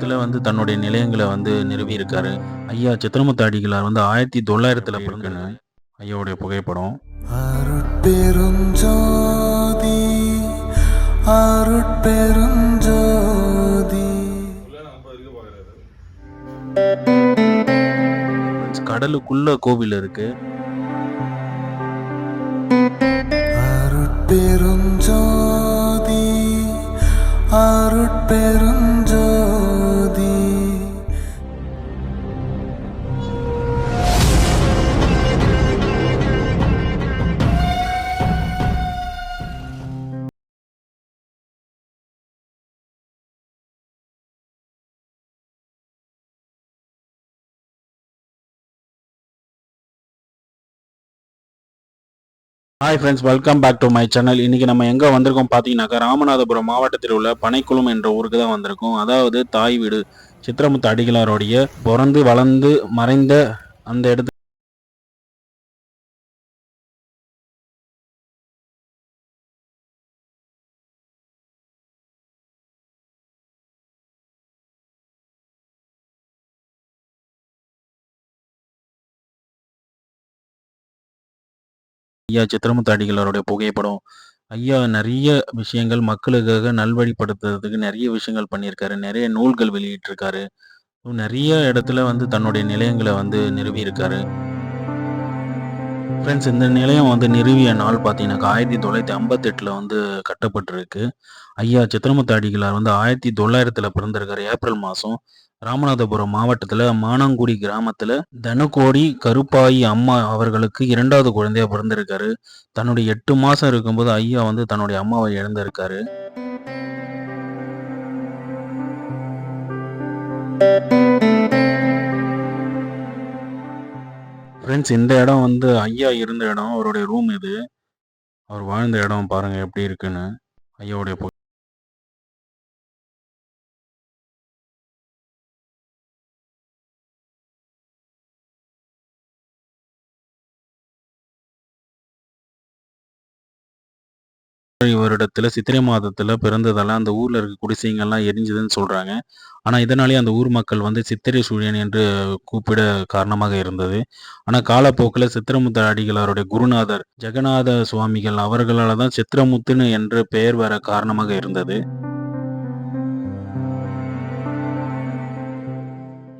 இடத்துல வந்து தன்னுடைய நிலையங்களை வந்து நிறுவியிருக்காரு. ஐயா சித்திரமுத்து அடிகளார் வந்து ஆயிரத்தி தொள்ளாயிரத்தில் பிறந்தன ஐயாவுடைய புகைப்படம். அருட்பெருஞ்சோதி அருட்பெருஞ்சோதி. கடலுக்குள்ள கோவில் இருக்கு. அருட்பெருஞ்சோதி அருட்பெருஞ்சோதி hi friends welcome back to my channel இன்னைக்கு நம்ம எங்கே வந்திருக்கோம் பார்த்தீங்கன்னாக்கா ராமநாதபுரம் மாவட்டத்தில் உள்ள பனைக்குளம் என்ற ஊருக்கு தான் வந்திருக்கோம். அதாவது தாய் வீடு சித்திரமுத்து அடிகளாருடைய பிறந்து வளர்ந்து மறைந்த அந்த இடத்து ஐயா சித்திரமுத்து அடிகளாருடைய புகைப்படம். ஐயா நிறைய விஷயங்கள் மக்களுக்காக நல்வழிப்படுத்துறதுக்கு நிறைய விஷயங்கள் பண்ணியிருக்காரு. நிறைய நூல்கள் வெளியிட்டிருக்காரு. நிறைய இடத்துல வந்து தன்னுடைய நிலையங்களை வந்து நிறுவியிருக்காரு. ஃப்ரெண்ட்ஸ் இந்த நிலையம் வந்து நிறுவிய நாள் பார்த்தீங்கன்னாக்கா ஆயிரத்தி தொள்ளாயிரத்தி ஐம்பத்தெட்டில் வந்து கட்டப்பட்டிருக்கு. ஐயா சித்திரமுத்து அடிகளார் வந்து ஆயிரத்தி தொள்ளாயிரத்தில் பிறந்திருக்கார். ஏப்ரல் மாதம் ராமநாதபுரம் மாவட்டத்தில் மானாங்குடி கிராமத்தில் தனுகோடி கருப்பாயி அம்மா அவர்களுக்கு இரண்டாவது குழந்தையா பிறந்திருக்காரு. தன்னுடைய எட்டு மாதம் இருக்கும்போது ஐயா வந்து தன்னுடைய அம்மாவை இழந்திருக்காரு. ஃப்ரெண்ட்ஸ் இந்த இடம் வந்து ஐயா இருந்த இடம். அவருடைய ரூம் இது. அவர் வாழ்ந்த இடம் பாருங்க எப்படி இருக்குன்னு. ஐயாவுடைய வருடத்தில் சித்திரை மாதத்தில் பிறந்ததெல்லாம் அந்த ஊரில் இருக்க குடிசைங்கள்லாம் எரிஞ்சுதுன்னு சொல்கிறாங்க ஆனால் இதனாலே அந்த ஊர் மக்கள் வந்து சித்திரை சூரியன் என்று கூப்பிட காரணமாக இருந்தது. ஆனால் காலப்போக்கில் சித்திரமுத்து அடிகளாருடைய குருநாதர் ஜெகநாத சுவாமிகள் அவர்களால் தான் சித்திரமுத்துன்னு என்று பெயர் வர காரணமாக இருந்தது.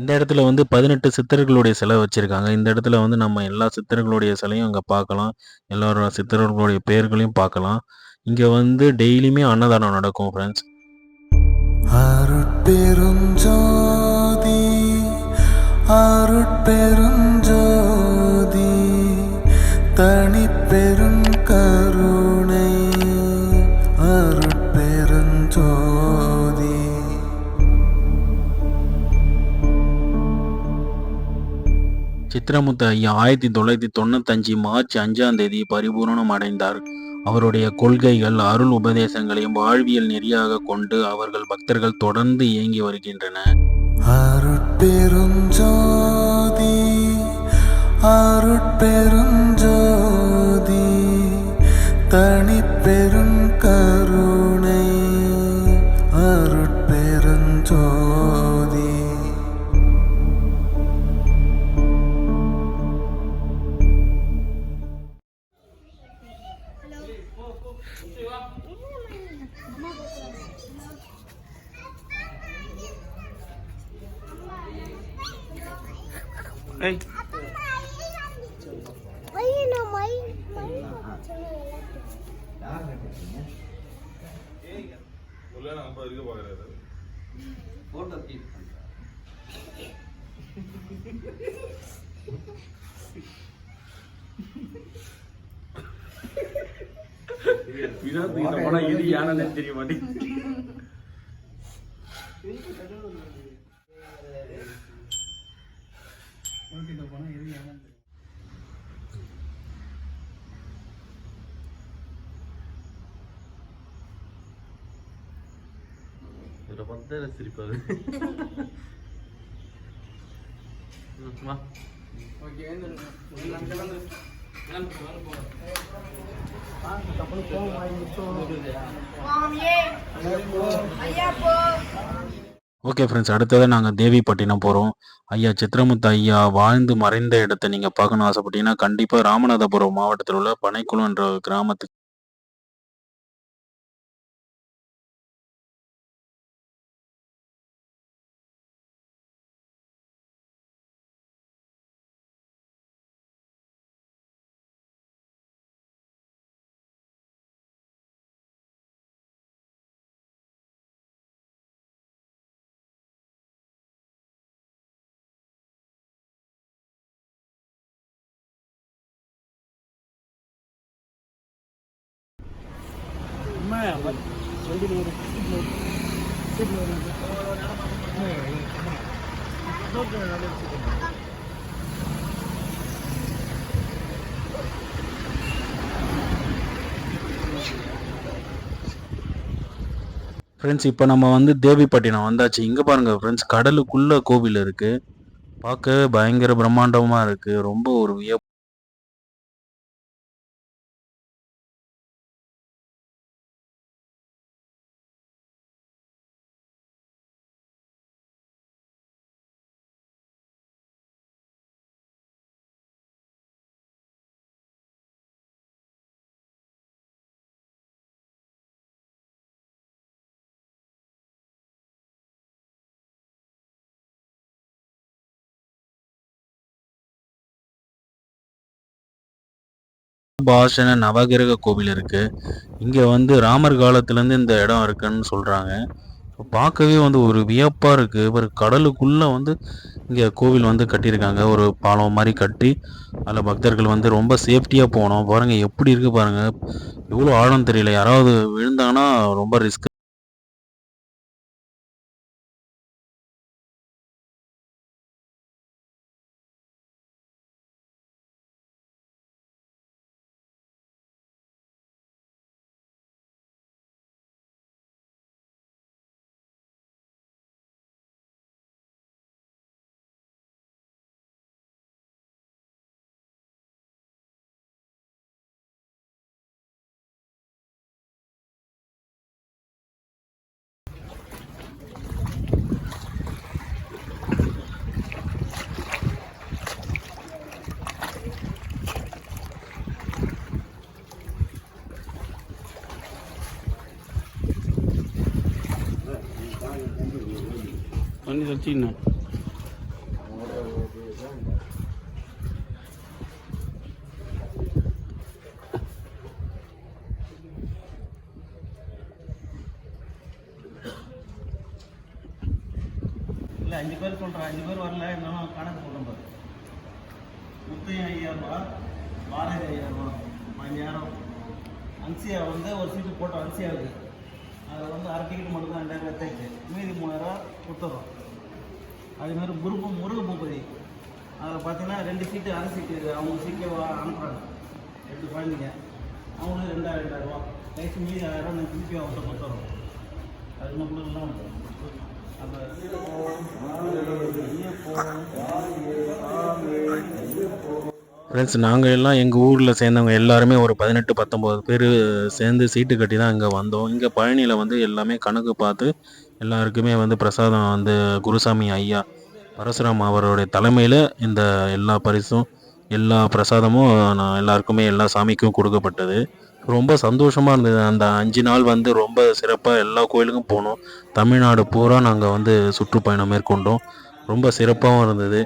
இந்த இடத்துல வந்து பதினெட்டு சித்தர்களுடைய சிலை வச்சுருக்காங்க. இந்த இடத்துல வந்து நம்ம எல்லா சித்தர்களுடைய சிலையும் அங்கே பார்க்கலாம். எல்லாரோட சித்தர்களுடைய பெயர்களையும் பார்க்கலாம். இங்கே வந்து டெய்லியுமே அன்னதானம் நடக்கும் ஃப்ரெண்ட்ஸ் அருட்பெருஞ்சோதி அருட்பெருஞ்சோதி தனிப்பெரும் கருணை அருட்பெருஞ்சோதி. சித்திரமுத்து ஐயா ஆயிரத்தி தொள்ளாயிரத்தி தொண்ணூத்தஞ்சு மார்ச் அஞ்சாம் தேதி பரிபூரணம் அடைந்தார். அவருடைய கொள்கைகள் அருள் உபதேசங்களையும் வாழ்வியல் நெறியாக கொண்டு அவர்கள் பக்தர்கள் தொடர்ந்து இயங்கி வருகின்றன. ஐயோ மை மை வினோத்துக்கிட்ட போனா இது யானே தெரிய மாட்டேங்குது இதுல பார்த்தா சிரிப்பாது வா ஓகே ஃப்ரெண்ட்ஸ் அடுத்ததாக நாங்கள் தேவிப்பட்டினம் போகிறோம் ஐயா சித்திரமுத்து ஐயா வாழ்ந்து மறைந்த இடத்தை நீங்கள் பார்க்கணும் ஆசைப்பட்டீங்கன்னா கண்டிப்பாக ராமநாதபுரம் மாவட்டத்தில் உள்ள பனைக்குளம் என்ற கிராமத்துக்கு ஃப்ரெண்ட்ஸ் இப்போ நம்ம வந்து தேவிப்பட்டினம் வந்தாச்சு. இங்கே பாருங்கள் ஃப்ரெண்ட்ஸ் கடலுக்குள்ளே கோவில் இருக்குது பார்க்கவே பயங்கர பிரம்மாண்டமாக இருக்குது ரொம்ப ஒரு வியப் பாஷன நவகிரக கோவில் இருக்கு. இங்க வந்து ராமர் காலத்துலேருந்து இந்த இடம் இருக்குன்னு சொல்றாங்க. பார்க்கவே வந்து ஒரு வியப்பா இருக்கு. ஒரு கடலுக்குள்ள வந்து இங்க கோவில் வந்து கட்டியிருக்காங்க. ஒரு பாலம் மாதிரி கட்டி அதில் பக்தர்கள் வந்து ரொம்ப சேஃப்டியாக போனோம். பாருங்க எப்படி இருக்கு பாருங்க. எவ்வளோ ஆழம் தெரியல. யாராவது விழுந்தாங்கன்னா ரொம்ப ரிஸ்க் பண்ணி இல்லை அஞ்சு பேர் சொல்கிறேன் அஞ்சு பேர் வரல இருந்தாலும் கணக்கு சொல்கிறேன் பாரு. முத்தையும் ஐயாயிரரூபா பாரதி ஐயாயிரரூபா ஐயாயிரம் அன்சியா வந்து ஒரு சீட்டு போட்டோம் அன்சியாவுக்கு அதில் வந்து அரை டிக்கெட் மட்டும் தான் ரெண்டாயிரம் எடுத்தாச்சு மீதி மூவாயிரரூவா கொடுத்துட்றோம் அதேமாதிரி முருகு முருக பூபதி. அதில் பார்த்தீங்கன்னா ரெண்டு சீட்டு அரை சீட்டு அவங்க சீட்டே அனுப்புகிறாங்க ரெண்டு குழந்தைங்க. அவங்களுக்கு ரெண்டாயிரம் ரெண்டாயிரரூவா கழிச்சு மீதி ஆயிரம் நான் திருப்பி அவங்கள்ட்ட கொடுத்துறோம். அது நம்மளுக்குலாம் அந்த ஃப்ரெண்ட்ஸ் நாங்கள் எல்லாம் எங்கள் ஊரில் சேர்ந்தவங்க எல்லாருமே ஒரு பதினெட்டு பத்தொம்போது பேர் சேர்ந்து சீட்டு கட்டி தான் இங்கே வந்தோம். இங்கே பழனியில் வந்து எல்லாமே கணக்கு பார்த்து எல்லாருக்குமே வந்து பிரசாதம் வந்து குருசாமி ஐயா பரசுராம் அவருடைய தலைமையில் இந்த எல்லா பரிசும் எல்லா பிரசாதமும் நான் எல்லாருக்குமே எல்லா சாமிக்கும் கொடுக்கப்பட்டது. ரொம்ப சந்தோஷமாக இருந்தது. அந்த அஞ்சு நாள் வந்து ரொம்ப சிறப்பாக எல்லா கோயிலுக்கும் போனோம். தமிழ்நாடு பூரா நாங்கள் வந்து சுற்றுப்பயணம் மேற்கொண்டோம். ரொம்ப சிறப்பாகவும் இருந்தது.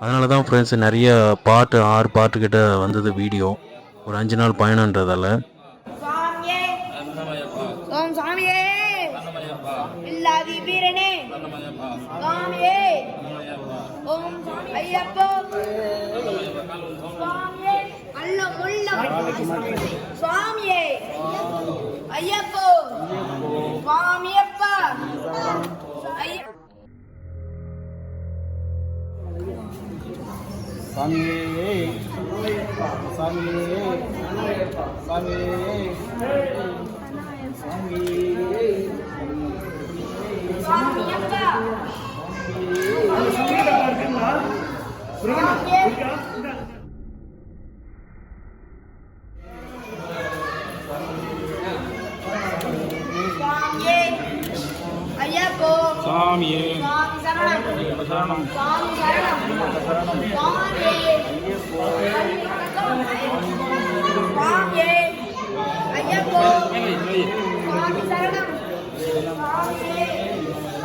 அதனால தான் ஃப்ரெண்ட்ஸ் நிறைய பாட்டு ஆறு பாட்டுக்கிட்ட வந்தது வீடியோ. ஒரு அஞ்சு நாள் பயணன்றதால ஓம் சாமியே. இல்லாதி வீரனே சுவாமியே. ஓம் ஐயப்போ. சுவாமியே. அல்ல முள்ள. சுவாமியே. ஐயப்போ. சுவாமியப்பா. சாமியே சாமியே சாமியே சாமியே சாமியே சுவாமியப்பா சுவாமியே சுவாமியே ஐயப்போ சரணம் சரணம் சரணம் ஐயப்போ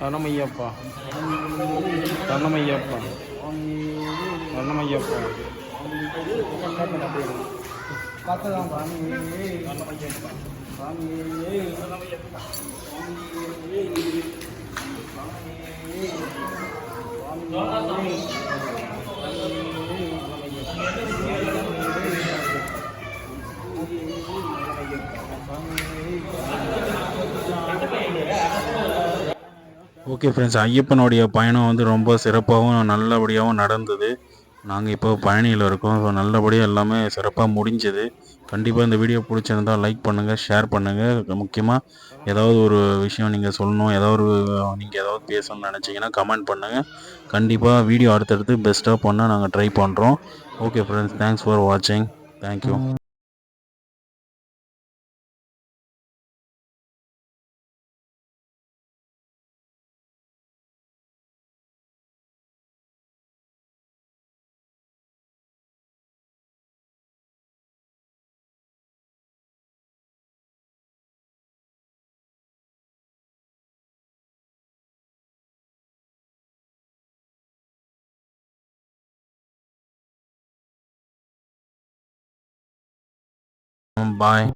தனமையப்பா. தனமையப்பா. தனமையப்பா. பார்த்ததான் ஓகே ஃப்ரெண்ட்ஸ் ஐயப்பனுடைய பயணம் வந்து ரொம்ப சிறப்பாகவும் நல்லபடியாகவும் நடந்தது. நாங்கள் இப்போ பயணியில் இருக்கோம். ஸோ நல்லபடியாக எல்லாமே சிறப்பாக முடிஞ்சது. கண்டிப்பாக இந்த வீடியோ பிடிச்சிருந்தா லைக் பண்ணுங்கள் ஷேர் பண்ணுங்கள் முக்கியமாக ஏதாவது ஒரு விஷயம் நீங்கள் சொல்லணும் ஏதாவது ஒரு நீங்கள் ஏதாவது பேசணும்னு நினச்சிங்கன்னா கமெண்ட் பண்ணுங்கள் கண்டிப்பாக வீடியோ அடுத்தடுத்து பெஸ்ட்டாக பண்ண நாங்கள் ட்ரை பண்ணுறோம் ஓகே ஃப்ரெண்ட்ஸ் தேங்க்ஸ் ஃபார் வாட்சிங் தேங்க்யூ by